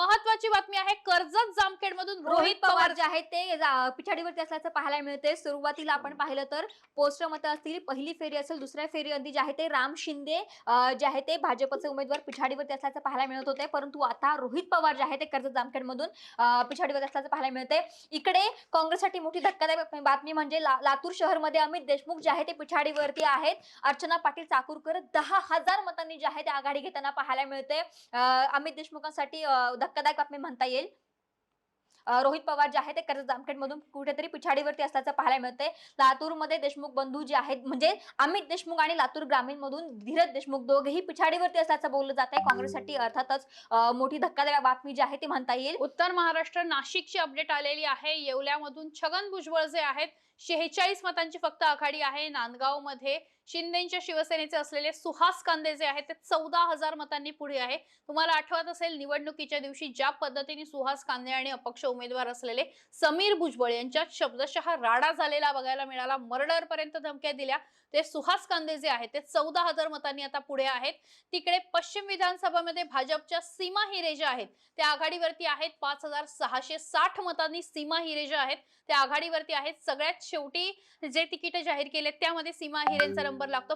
महत्वाची बातमी आहे कर्जत जामखेड मधून रोहित पवार. जे आहेत ते पिछाडीवरती असल्याचं पाहायला मिळते सुरुवातीला आपण पाहिलं तर पोस्टर मतं असतील पहिली फेरी असेल दुसऱ्या फेरीअंती जे आहे ते राम शिंदे जे आहे ते भाजपचे उमेदवार पिछाडीवरती असल्याचं पाहायला मिळत होते. परंतु आता रोहित पवार जे आहे ते कर्जत जामखेड मधून पिछाडीवर असल्याचं पाहायला मिळते इकडे काँग्रेससाठी मोठी धक्कादायक बातमी म्हणजे लातूर शहरमध्ये अमित देशमुख जे आहे ते पिछाडीवरती आहेत. अर्चना पाटील चाकूरकर दहा हजार मतांनी जे आहे ते आघाडी घेताना पाहायला मिळते अमित देशमुखांसाठी धक्कादायक बातमी म्हणता येईल. रोहित पवार जे आहे ते कर्ज जामखेडमधून कुठेतरी पिछाडीवरती असल्याचं पाहायला मिळते लातूरमध्ये देशमुख बंधू जे आहेत म्हणजे अमित देशमुख आणि लातूर ग्रामीण मधून धीरज देशमुख दोघेही पिछाडीवरती असल्याचं बोललं जात आहे काँग्रेससाठी अर्थातच मोठी धक्कादायक बातमी जी आहे ती म्हणता येईल. उत्तर महाराष्ट्र नाशिकची अपडेट आलेली आहे. येवल्यामधून छगन भुजबळ जे आहेत शेहेचाळीस मतांची फक्त आघाडी आहे. नांदगावमध्ये शिंदेच्या शिवसेनेचे असलेले सुहास कांदे जे आहेत ते चौदा हजार मतांनी पुढे आहे. तुम्हाला आठवत असेल निवडणुकीच्या दिवशी ज्या पद्धतीने सुहास कांदे आणि अपक्ष उमेदवार असलेले समीर भुजबळ यांच्यात शब्दशः राडा झालेला बघायला मिळाला. मर्डर पर्यंत धमक्या दिल्या. ते सुहास कांदे जे आहेत ते चौदा हजार मतांनी आता पुढे आहेत. तिकडे पश्चिम विधानसभामध्ये भाजपच्या सीमा हिरे ज्या आहेत त्या आघाडीवरती आहेत. पाच हजार सहाशे साठ मतांनी सीमा हिरे ज्या आहेत त्या आघाडीवरती आहेत. सगळ्यात शेवटी जे तिकीट जाहीर केले त्यामध्ये सीमा हिरेंचा नंबर लागतो.